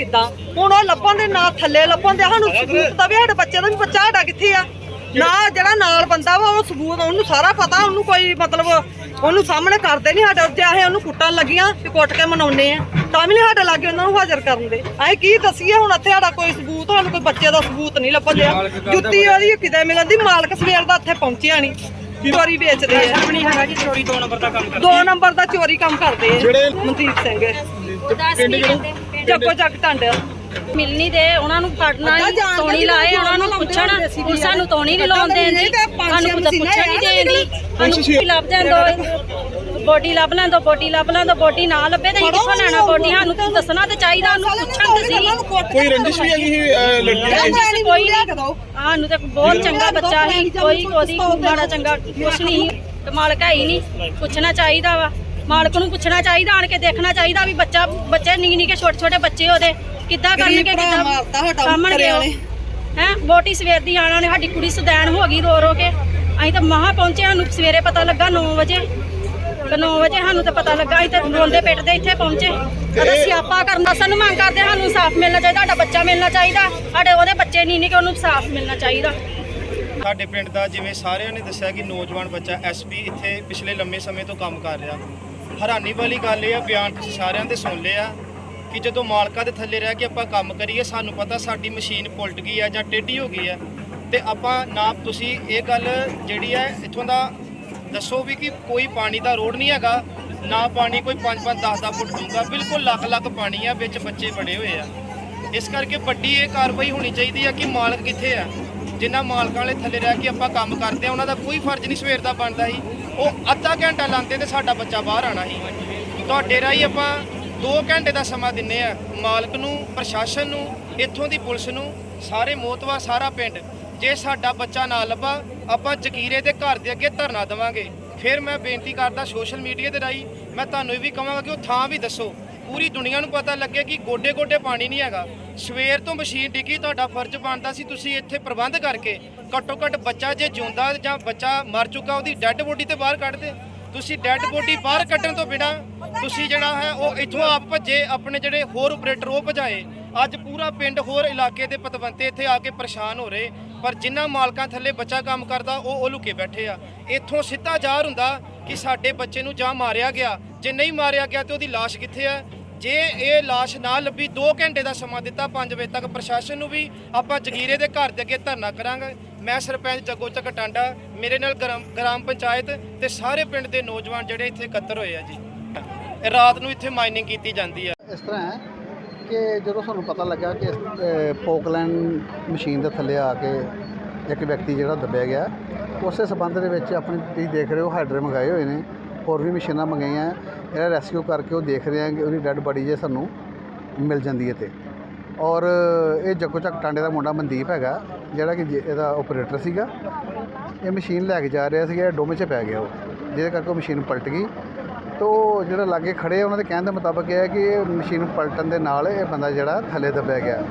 ਇਦਾਂ ਹੁਣ ਉਹ ਲੱਭਣ ਦੇ ਨਾ ਥੱਲੇ ਲੱਭਣ ਦੇ ਸਾਨੂੰ ਸਬੂਤ ਤਾਂ ਵੀ ਸਾਡੇ ਬੱਚੇ ਦਾ ਵੀ ਬੱਚਾ ਸਾਡਾ ਕਿੱਥੇ ਆ? ਨਾ ਜਿਹੜਾ ਨਾਲ ਬੰਦਾ ਵਾ ਉਹ ਸਬੂਤ ਉਹਨੂੰ ਸਾਰਾ ਪਤਾ ਉਹਨੂੰ ਕੋਈ ਮਤਲਬ ਉਹਨੂੰ ਸਾਹਮਣੇ ਕਰਦੇ ਨਹੀਂ ਸਾਡੇ ਉੱਤੇ ਆਹੇ ਉਹਨੂੰ ਕੁੱਟਣ ਲੱਗੀਆਂ ਤੇ ਕੁੱਟ ਕੇ ਮਨਾਉਨੇ ਆ। ਤਾਂ ਵੀ ਨਹੀਂ ਸਾਡੇ ਲਾਗੇ ਉਹਨਾਂ ਨੂੰ ਹਾਜ਼ਰ ਕਰਨ ਦੇ। ਅਸੀਂ ਕੀ ਦੱਸੀਏ ਹੁਣ ਇੱਥੇ ਸਾਡਾ ਕੋਈ ਸਬੂਤ ਸਾਨੂੰ ਕੋਈ ਬੱਚੇ ਦਾ ਸਬੂਤ ਨਹੀਂ ਲੱਭਣ ਡਿਆ ਜੁੱਤੀ ਉਹਦੀ ਕਿਤੇ ਮਿਲਣ ਦੀ ਮਾਲਕ ਸਵੇਰ ਦਾ ਇੱਥੇ ਪਹੁੰਚਿਆ ਨਹੀਂ ਚੋਰੀ ਵੇਚਦੇ ਆ। ਆਪਣੀ ਹੈਗਾ ਜੀ ਚੋਰੀ ਦੋ ਨੰਬਰ ਦਾ ਕੰਮ ਕਰ ਦੋ ਨੰਬਰ ਦਾ ਚੋਰੀ ਕੰਮ ਕਰਦੇ ਆ। ਮਨਦੀਪ ਸਿੰਘ। ਪਿੰਡ ਜਿਹੜੇ ਜੱਗੋ ਜੱਗ ਟੰਡ ਮਿਲਣੀ ਦੇ ਉਹਨਾਂ ਨੂੰ ਜਾਣ ਤੋਣੀ ਲਾਏ ਉਹਨਾਂ ਨੂੰ ਲਾਉਂਦੇ ਪੁੱਛਣ। ਹੁੰਦੇ ਸੀ ਪੁਲਿਸਾਂ ਨੂੰ ਤੋਣੀ ਨਹੀਂ ਤੇ ਪੰਜ ਸਾਨੂੰ ਮਸ਼ੀਨਾਂ ਪੁੱਛਣ ਨਹੀਂ ਦੇਂਦੀ ਸਾਨੂੰ ਲੱਭ ਜਾਂਦੋ ਬੋਡੀ ਲੱਭ ਲੈਂਦੋ ਬੋਡੀ ਲੱਭ ਲੈਂਦੋ ਬੋਡੀ ਨਾ ਲੱਭੇ ਤਾਂ ਕਿੱਥੋਂ ਲੈਣਾ ਬੋਡੀ ਸਾਨੂੰ ਤਾਂ ਦੱਸਣਾ ਤੇ ਚਾਹੀਦਾ ਉਹਨੂੰ ਪੁੱਛਣ ਤੇ ਸੀ ਕੋਈ ਰੰਜਿਸ਼ ਵੀ ਹੈਗੀ ਲੜਕੀ ਕੋਈ ਨਹੀਂ ਸਾਨੂੰ ਤੇ ਬਹੁਤ ਚੰਗਾ ਬੱਚਾ ਸੀ ਕੋਈ ਉਹਦੀ ਮਾੜਾ ਚੰਗਾ ਕੁਛ ਨਹੀਂ। ਤੇ ਮਾਲਕ ਹੈ ਹੀ ਨਹੀਂ ਪੁੱਛਣਾ ਚਾਹੀਦਾ ਵਾ। ਮਾਲਕ ਨੂੰ ਪੁੱਛਣਾ ਚਾਹੀਦਾ ਆਣ ਕੇ ਦੇਖਣਾ ਚਾਹੀਦਾ ਵੀ ਬੱਚਾ ਬੱਚੇ ਨਿੱਕੇ ਨਿੱਕੇ ਛੋਟੇ ਛੋਟੇ ਬੱਚੇ ਉਹਦੇ ਕਿੱਦਾਂ ਕਰਨਗੇ ਕਿੱਦਾਂ ਸਾਹਮਣੇ। ਹੈ ਬੋਟੀ ਸਵੇਰ ਦੀ ਆਣਾ ਨੇ ਸਾਡੀ ਕੁੜੀ ਸਦੈਣ ਹੋ ਗਈ ਰੋ ਰੋ ਕੇ। ਅਸੀਂ ਤਾਂ ਮਹਾ ਪਹੁੰਚੇ ਸਾਨੂੰ ਸਵੇਰੇ ਪਤਾ ਲੱਗਾ 9 ਵਜੇ। ਤੇ 9 ਵਜੇ ਸਾਨੂੰ ਤਾਂ ਪਤਾ ਲੱਗਾ ਅਸੀਂ ਤਾਂ ਰੋਂਦੇ ਪਿੱਟਦੇ ਇੱਥੇ ਪਹੁੰਚੇ। ਅਦਾ ਸਿਆਪਾ ਕਰਨਾ ਸਾਨੂੰ ਮੰਗ ਕਰਦੇ ਸਾਨੂੰ ਇਨਸਾਫ ਮਿਲਣਾ ਚਾਹੀਦਾ ਸਾਡਾ ਬੱਚਾ ਮਿਲਣਾ ਚਾਹੀਦਾ। ਸਾਡੇ ਉਹਦੇ ਬੱਚੇ ਨਹੀਂ ਨੇ ਕਿ ਉਹਨੂੰ ਇਨਸਾਫ ਮਿਲਣਾ ਚਾਹੀਦਾ। ਸਾਡੇ ਪਿੰਡ ਦਾ ਜਿਵੇਂ ਸਾਰਿਆਂ ਨੇ ਦੱਸਿਆ ਕਿ ਨੌਜਵਾਨ ਬੱਚਾ ਐਸਪੀ ਇੱਥੇ ਪਿਛਲੇ ਲੰਮੇ ਸਮੇਂ ਤੋਂ ਕੰਮ ਕਰ ਰਿਹਾ। ਹੈਰਾਨੀ ਵਾਲੀ ਗੱਲ ਇਹ ਆ, ਬਿਆਨ ਤੁਸੀਂ ਸਾਰਿਆਂ ਦੇ ਸੁਣ ਲਿਆ ਕਿ ਜਦੋਂ ਮਾਲਕਾਂ ਦੇ ਥੱਲੇ ਰਹਿ ਕੇ ਆਪਾਂ ਕੰਮ ਕਰੀਏ, ਸਾਨੂੰ ਪਤਾ ਸਾਡੀ ਮਸ਼ੀਨ ਪੁਲਟ ਗਈ ਆ ਜਾਂ ਟੇਢੀ ਹੋ ਗਈ ਆ। ਤੇ ਆਪਾਂ ਨਾ ਤੁਸੀਂ ਇਹ ਗੱਲ ਜਿਹੜੀ ਹੈ ਇੱਥੋਂ ਦਾ ਦੱਸੋ ਵੀ ਕਿ ਕੋਈ ਪਾਣੀ ਦਾ ਰੋਡ ਨਹੀਂ ਹੈਗਾ, ਨਾ ਪਾਣੀ ਕੋਈ 5-5 10-10 ਫੁੱਟ ਡੂੰਘਾ ਬਿਲਕੁਲ ਲੱਖ ਲੱਖ ਪਾਣੀ ਆ ਵਿੱਚ ਬੱਚੇ ਬੜੇ ਹੋਏ ਆ। ਇਸ ਕਰਕੇ ਵੱਡੀ ਇਹ ਕਾਰਵਾਈ ਹੋਣੀ ਚਾਹੀਦੀ ਆ ਕਿ ਮਾਲਕ ਕਿੱਥੇ ਆ? ਜਿਨ੍ਹਾਂ ਮਾਲਕਾਂ ਵਾਲੇ ਥੱਲੇ ਰਹਿ ਕੇ ਆਪਾਂ ਕੰਮ ਕਰਦੇ ਆ ਉਹਨਾਂ ਦਾ ਕੋਈ ਫਰਜ਼ ਨਹੀਂ ਸਵੇਰ ਦਾ ਬਣਦਾ ਸੀ ਉਹ ਅੱਧਾ ਘੰਟਾ ਲਾਉਂਦੇ ਤੇ ਸਾਡਾ ਬੱਚਾ ਬਾਹਰ ਆਣਾ ਸੀ ਤੁਹਾਡੇ ਰਾਹੀਂ ਆਪਾਂ 2 ਘੰਟੇ ਦਾ ਸਮਾਂ ਦਿੰਨੇ ਆ, ਮਾਲਕ ਨੂੰ, ਪ੍ਰਸ਼ਾਸਨ ਨੂੰ, ਇੱਥੋਂ ਦੀ ਪੁਲਿਸ ਨੂੰ, ਸਾਰੇ ਮੋਤਵਾ, ਸਾਰਾ ਪਿੰਡ। ਜੇ ਸਾਡਾ ਬੱਚਾ ਨਾ ਲੱਭਾ, ਆਪਾਂ ਜਕੀਰੇ ਦੇ ਘਰ ਦੇ ਅੱਗੇ ਧਰਨਾ ਦੇਵਾਂਗੇ। ਫਿਰ ਮੈਂ ਬੇਨਤੀ ਕਰਦਾ ਸੋਸ਼ਲ ਮੀਡੀਆ ਦੇ ਰਾਹੀਂ, ਮੈਂ ਤੁਹਾਨੂੰ ਇਹ ਵੀ ਕਹਾਂਗਾ ਕਿ ਉਹ ਥਾਂ ਵੀ ਦੱਸੋ। ਪੂਰੀ ਦੁਨੀਆ ਨੂੰ ਪਤਾ ਲੱਗੇ ਕਿ ਗੋਡੇ ਗੋਡੇ ਪਾਣੀ ਨਹੀਂ ਹੈਗਾ। ਸਵੇਰ ਤੋਂ ਮਸ਼ੀਨ ਡਿੱਗੀ, ਤੁਹਾਡਾ ਫਰਜ਼ ਬਣਦਾ ਸੀ ਤੁਸੀਂ ਇੱਥੇ ਪ੍ਰਬੰਧ ਕਰਕੇ ਘੱਟੋ ਘੱਟ ਬੱਚਾ ਜੇ ਜਿਉਂਦਾ ਜਾਂ ਬੱਚਾ ਮਰ ਚੁੱਕਾ, ਉਹਦੀ ਡੈੱਡ ਬੋਡੀ ਤੇ ਬਾਹਰ ਕੱਢਦੇ ਤੁਸੀਂ ਡੈੱਡ ਬੋਡੀ ਬਾਹਰ ਕੱਢਣ ਤੋਂ ਬਿਨਾ ਤੁਸੀਂ ਜਿਹੜਾ ਹੈ, ਉਹ ਇੱਥੋਂ ਆਪ ਭੱਜੇ ਆਪਣੇ ਜਿਹੜੇ ਹੋਰ ਆਪਰੇਟਰ ਉਹ ਭਜਾਏ। ਅੱਜ ਪੂਰਾ ਪਿੰਡ ਹੋਰ ਇਲਾਕੇ ਦੇ ਪਤਵੰਤੇ ਇੱਥੇ ਆ ਕੇ ਪਰੇਸ਼ਾਨ ਹੋ ਰਹੇ। ਪਰ ਜਿਨ੍ਹਾਂ ਮਾਲਕਾਂ ਥੱਲੇ ਬੱਚਾ ਕੰਮ ਕਰਦਾ, ਉਹ ਉਹ ਲੁਕੇ ਬੈਠੇ ਆ। ਇੱਥੋਂ ਸਿੱਧਾ ਜ਼ਾਹਰ ਹੁੰਦਾ ਕਿ ਸਾਡੇ ਬੱਚੇ ਨੂੰ ਜਾਂ ਮਾਰਿਆ ਗਿਆ। ਜੇ ਨਹੀਂ ਮਾਰਿਆ ਗਿਆ ਤੇ ਉਹਦੀ ਲਾਸ਼ ਕਿੱਥੇ ਹੈ ਜੇ ਇਹ ਲਾਸ਼ ਨਾ ਲੱਭੀ 2 ਘੰਟੇ ਦਾ ਸਮਾਂ ਦਿੱਤਾ 5 ਵਜੇ ਤੱਕ ਪ੍ਰਸ਼ਾਸਨ ਨੂੰ ਵੀ ਆਪਾਂ ਜਗੀਰੇ ਦੇ ਘਰ ਦੇ ਅੱਗੇ ਧਰਨਾ ਕਰਾਂਗੇ। ਮੈਂ ਸਰਪੰਚ ਜੱਗੋ ਚੱਕ ਟਾਂਡਾ, ਮੇਰੇ ਨਾਲ ਗ੍ਰਾਮ ਗ੍ਰਾਮ ਪੰਚਾਇਤ ਤੇ ਸਾਰੇ ਪਿੰਡ ਦੇ ਨੌਜਵਾਨ ਜਿਹੜੇ ਇੱਥੇ ਇਕੱਤਰ ਹੋਏ ਆ ਜੀ। ਰਾਤ ਨੂੰ ਇੱਥੇ ਮਾਈਨਿੰਗ ਕੀਤੀ ਜਾਂਦੀ ਹੈ ਇਸ ਤਰ੍ਹਾਂ ਹੈ ਕਿ ਜਦੋਂ ਸਾਨੂੰ ਪਤਾ ਲੱਗਾ ਕਿ ਪੋਕਲੈਂਡ ਮਸ਼ੀਨ ਦੇ ਥੱਲੇ ਆ ਕੇ ਇੱਕ ਵਿਅਕਤੀ ਜਿਹੜਾ ਦੱਬਿਆ ਗਿਆ ਉਸੇ ਸਬੰਧ ਦੇ ਵਿੱਚ ਆਪਣੀ ਤੁਸੀਂ ਦੇਖ ਰਹੇ ਹੋ ਹਾਈਡਰੇ ਮੰਗਾਏ ਹੋਏ ਨੇ। ਹੋਰ ਵੀ ਮਸ਼ੀਨਾਂ ਮੰਗਾਈਆਂ, ਇਹਦਾ ਰੈਸਕਿਊ ਕਰਕੇ ਉਹ ਦੇਖ ਰਹੇ ਆ ਕਿ ਉਹਦੀ ਡੈੱਡ ਬੜੀ ਜੇ ਸਾਨੂੰ ਮਿਲ ਜਾਂਦੀ ਹੈ ਤੇ। ਔਰ ਇਹ ਜੱਗੋ ਚੱਕ ਟਾਂਡੇ ਦਾ ਮੁੰਡਾ ਮਨਦੀਪ ਹੈਗਾ, ਜਿਹੜਾ ਕਿ ਜੇ- ਇਹਦਾ ਆਪਰੇਟਰ ਸੀਗਾ। ਇਹ ਮਸ਼ੀਨ ਲੈ ਕੇ ਜਾ ਰਿਹਾ ਸੀਗਾ, ਇਹ ਡੋਮੇ 'ਚ ਪੈ ਗਿਆ ਉਹ, ਜਿਹਦੇ ਕਰਕੇ ਉਹ ਮਸ਼ੀਨ ਪਲਟ ਗਈ। ਤੋ ਜਿਹੜਾ ਲਾਗੇ ਖੜੇ ਉਹਨਾਂ ਦੇ ਕਹਿਣ ਦੇ ਮੁਤਾਬਕ ਇਹ ਹੈ ਕਿ ਇਹ ਮਸ਼ੀਨ ਪਲਟਣ ਦੇ ਨਾਲ ਇਹ ਬੰਦਾ ਜਿਹੜਾ ਥੱਲੇ ਦੱਬਿਆ ਗਿਆ।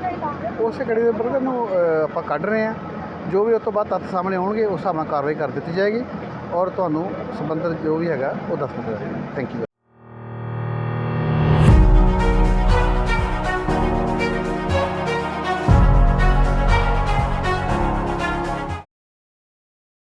ਉਸੇ ਕੜੀ ਦੇ ਉੱਪਰ ਨੂੰ ਆਪਾਂ ਕੱਢ ਰਹੇ ਹਾਂ। ਜੋ ਵੀ ਉਸ ਤੋਂ ਬਾਅਦ ਤੱਥ ਸਾਹਮਣੇ ਆਉਣਗੇ, ਉਸ ਹਿਸਾਬ ਨਾਲ ਕਾਰਵਾਈ ਕਰ ਦਿੱਤੀ ਜਾਏਗੀ ਔਰ ਤੁਹਾਨੂੰ ਸੰਬੰਧਿਤ ਜੋ ਵੀ ਹੈਗਾ, ਉਹ ਦੱਸ ਦਿੱਤਾ ਜਾਏਗਾ। Thank you